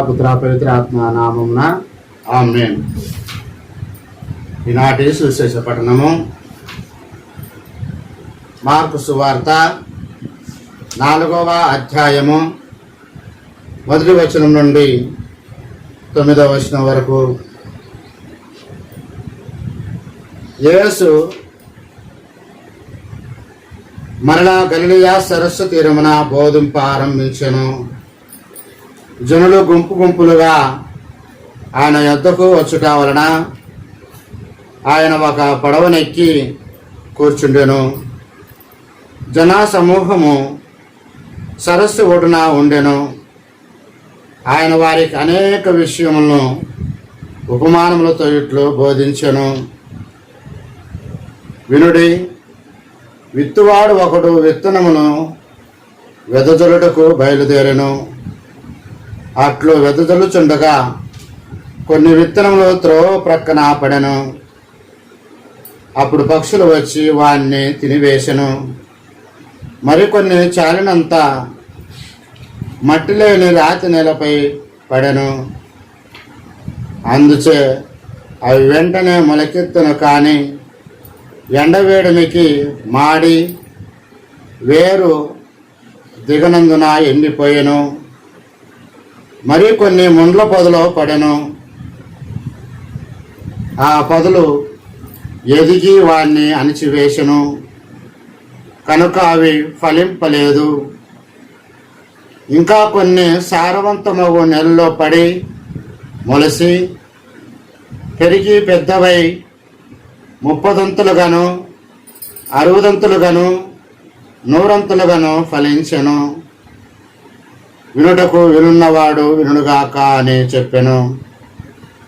పుత్ర పవిత్ర ఆత్మ నామమున ఆమెన్. ఈనాటి సువిశేష పఠనము. మార్కు సువార్త నాలుగవ అధ్యాయము మొదటి వచనం నుండి తొమ్మిదవ వచనం వరకు. యేసు మరలా గలియా సరస్సు తీరమున బోధింప ఆరంభించను. జనులు గుంపు గుంపులుగా ఆయన యొద్దకు వచ్చుట వలన ఆయన ఒక పడవనెక్కి కూర్చుండెను. జనా సమూహము సరస్సు ఒడున ఉండెను. ఆయన వారికి అనేక విషయములను ఉపమానములతో ఇట్లు బోధించెను. వినుడి విత్తువాడు ఒకడు విత్తనమును వెదజలుటకు బయలుదేరెను. అట్లు వెదజల్లుచుండగా కొన్ని విత్తనములు త్రోవ ప్రక్కన పడెను. అప్పుడు పక్షులు వచ్చి వాణ్ణి తినివేశను. మరికొన్ని చాలినంత మట్టి లేని రాతి నేలపై పడెను. అందుచే అవి వెంటనే మొలకెత్తును కానీ ఎండవేడిమికి మాడి వేరు దిగనందున ఎండిపోయెను. మరి కొన్ని ముండ్ల పొదలో పడెను. ఆ పొదలు ఎదిగి వాణ్ణి అణిచివేశను. కనుక అవి ఫలింపలేదు. ఇంకా కొన్ని సారవంతమగు నెలలో పడి మొలసి పెరిగి పెద్దవై ముప్పదంతులుగాను అరవదంతులుగాను నూరంతులుగాను ఫలించెను. వినుటకు వినున్నవాడు వినుగాక అని చెప్పెను.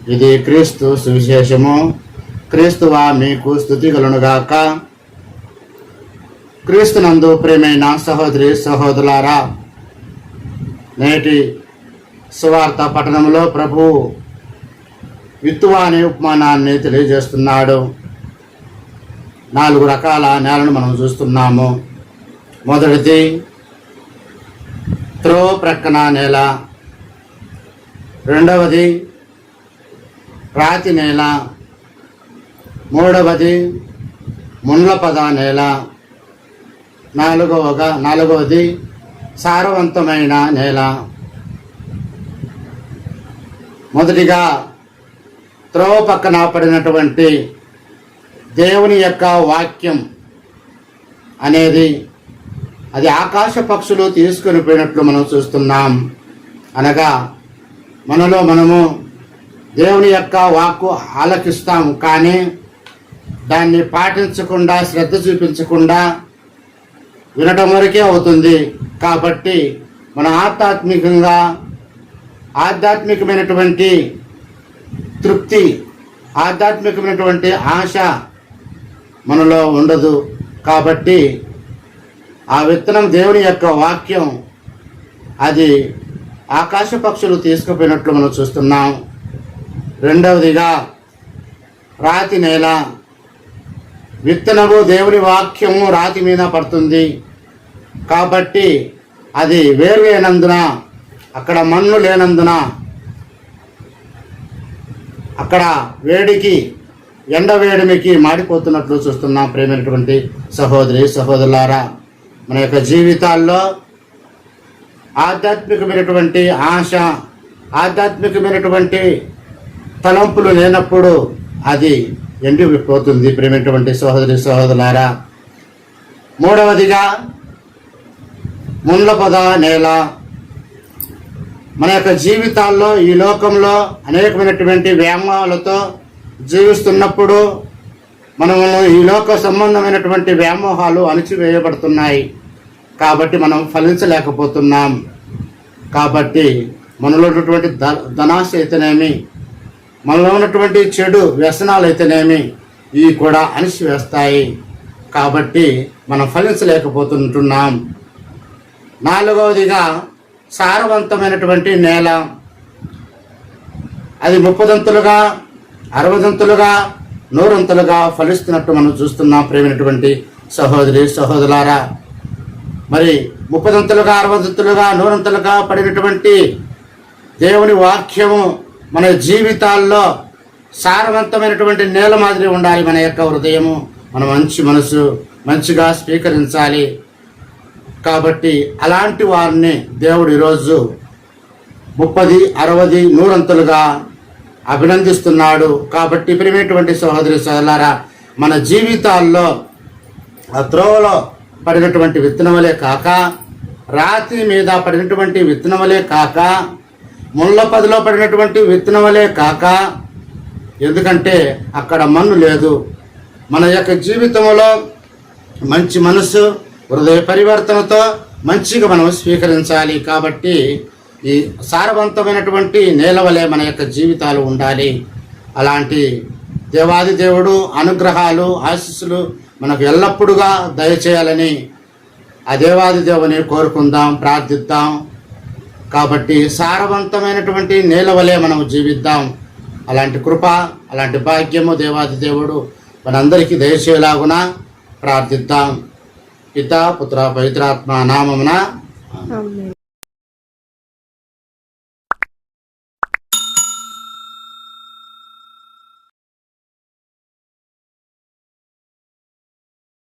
ఇది క్రీస్తు సువిశేషము. క్రీస్తువా మీకు స్థుతి కలునుగాక. క్రీస్తునందు ప్రేమైన సహోదరి సహోదరులారా నేటి సువార్త పట్టణంలో ప్రభు విత్తువా అనే ఉపమానాన్ని తెలియజేస్తున్నాడు. నాలుగు రకాల నేలను మనం చూస్తున్నాము. మొదటిది త్రో ప్రక్కన నేల. రెండవది రాతి నేల. మూడవది ముండ్లపద నేల. నాలుగవగా నాలుగవది సారవంతమైన నేల. మొదటిగా త్రోవ పక్కన పడినటువంటి దేవుని యొక్క వాక్యం అనేది అది ఆకాశ పక్షులు తీసుకొని పోయినట్లు మనం చూస్తున్నాం. అనగా మనలో మనము దేవుని యొక్క వాక్కు ఆలకిస్తాం కానీ దాన్ని పాటించకుండా శ్రద్ధ చూపించకుండా వినడం వరకే అవుతుంది. కాబట్టి మన ఆధ్యాత్మికంగా ఆధ్యాత్మికమైనటువంటి తృప్తి ఆధ్యాత్మికమైనటువంటి ఆశ మనలో ఉండదు. కాబట్టి ఆ విత్తనం దేవుని యొక్క వాక్యం. అది ఆకాశ పక్షులు తీసుకుపోయినట్లు మనం చూస్తున్నాం. రెండవదిగా రాతి నేల. విత్తనము దేవుని వాక్యము రాతి మీద పడుతుంది. కాబట్టి అది వేరు లేనందున అక్కడ మన్ను లేనందున అక్కడ వేడికి ఎండ వేడిమికి మాడిపోతున్నట్లు చూస్తున్నాం ప్రేమైనటువంటి సహోదరి సహోదరులారా. మన యొక్క జీవితాల్లో ఆధ్యాత్మికమైనటువంటి ఆశ ఆధ్యాత్మికమైనటువంటి తలంపులు లేనప్పుడు అది ఎండిపోతుంది. ప్రేమైనటువంటి సహోదరి సహోదరులారా మూడవదిగా ముండ్లపద నేల. మన యొక్క జీవితాల్లో ఈ లోకంలో అనేకమైనటువంటి వ్యామోహాలతో జీవిస్తున్నప్పుడు మనము ఈ లోక సంబంధమైనటువంటి వ్యామోహాలు అణిచివేయబడుతున్నాయి. కాబట్టి మనం ఫలించలేకపోతున్నాం. కాబట్టి మనలో ఉన్నటువంటి ధ ధనాశ అయితేనేమి మనలో ఉన్నటువంటి చెడు వ్యసనాలు అయితేనేమి ఇవి కూడా అణిచివేస్తాయి. కాబట్టి మనం ఫలించలేకపోతుంటున్నాం. నాలుగవదిగా సారవంతమైనటువంటి నేల. అది ముప్పదంతులుగా అరవదంతులుగా నూరంతులుగా ఫలిస్తున్నట్టు మనం చూస్తున్నాం. ప్రేమైనటువంటి సహోదరి సహోదరులారా మరి ముప్పదంతులుగా అరవదంతులుగా నూరంతులుగా పడినటువంటి దేవుని వాక్యము మన జీవితాల్లో సారవంతమైనటువంటి నేల మాదిరి ఉండాలి మన యొక్క హృదయము. మన మంచి మనసు మంచిగా స్వీకరించాలి. కాబట్టి అలాంటి వారిని దేవుడు ఈరోజు ముప్పది అరవది నూరంతులుగా అభినందిస్తున్నాడు. కాబట్టి ప్రియమైనటువంటి సహోదరి సోదరులారా మన జీవితాల్లో ఆ త్రోవలో పడినటువంటి విత్తనములే కాక రాతి మీద పడినటువంటి విత్తనములే కాక ముళ్ళ పదిలో పడినటువంటి విత్తనములే కాక ఎందుకంటే అక్కడ మన్ను లేదు. మన యొక్క జీవితంలో మంచి మనసు హృదయ పరివర్తనతో మంచిగా మనం స్వీకరించాలి కాబట్టి ఈ సారవంతమైనటువంటి నేల వలె మన యొక్క జీవితాలు ఉండాలి. అలాంటి దేవాది దేవుడు అనుగ్రహాలు ఆశీస్సులు మనకు ఎల్లప్పుడుగా దయచేయాలని ఆ దేవాది దేవుని కోరుకుందాం ప్రార్థిద్దాం. కాబట్టి సారవంతమైనటువంటి నేలవలే మనం జీవిద్దాం. అలాంటి కృప అలాంటి భాగ్యము దేవాది దేవుడు మనందరికీ దయచేలాగున ప్రార్థిద్దాం. పిత పుత్ర పవిత్రాత్మ నామమున.